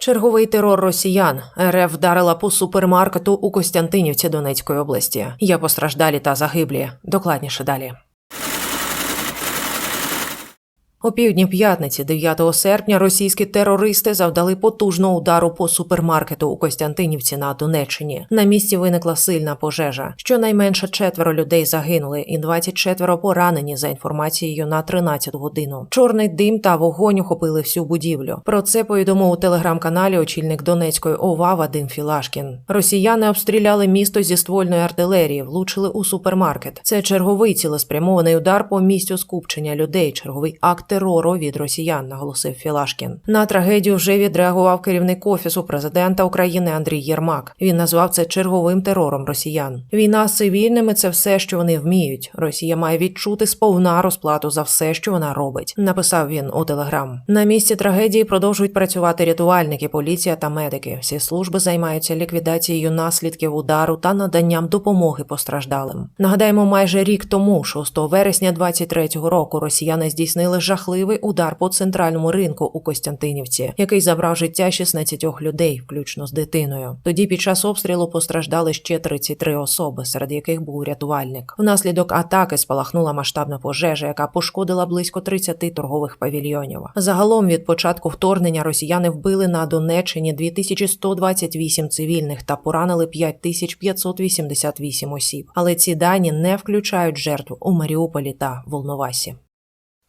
Черговий терор росіян. РФ вдарила по супермаркету у Костянтинівці Донецької області. Є постраждалі та загиблі. Докладніше далі. О півдні п'ятниці, 9 серпня, російські терористи завдали потужного удару по супермаркету у Костянтинівці на Донеччині. На місці виникла сильна пожежа. Щонайменше четверо людей загинули, і 24 поранені за інформацією на 13 годину. Чорний дим та вогонь охопили всю будівлю. Про це повідомив у телеграм-каналі очільник Донецької ОВА Вадим Філашкін. Росіяни обстріляли місто зі ствольної артилерії, влучили у супермаркет. Це черговий цілеспрямований удар по місцю скупчення людей. Черговий акт терору від росіян, наголосив Філашкін. На трагедію вже відреагував керівник офісу президента України Андрій Єрмак. Він назвав це черговим терором росіян. Війна з цивільними це все, що вони вміють. Росія має відчути сповна розплату за все, що вона робить. Написав він у телеграм. На місці трагедії продовжують працювати рятувальники, поліція та медики. Всі служби займаються ліквідацією наслідків удару та наданням допомоги постраждалим. Нагадаємо, майже рік тому, 6 вересня 23-го року, росіяни здійснили жахливий удар по центральному ринку у Костянтинівці, який забрав життя 16 людей, включно з дитиною. Тоді під час обстрілу постраждали ще 33 особи, серед яких був рятувальник. Внаслідок атаки спалахнула масштабна пожежа, яка пошкодила близько 30 торгових павільйонів. Загалом від початку вторгнення росіяни вбили на Донеччині 2128 цивільних та поранили 5588 осіб. Але ці дані не включають жертв у Маріуполі та Волновасі.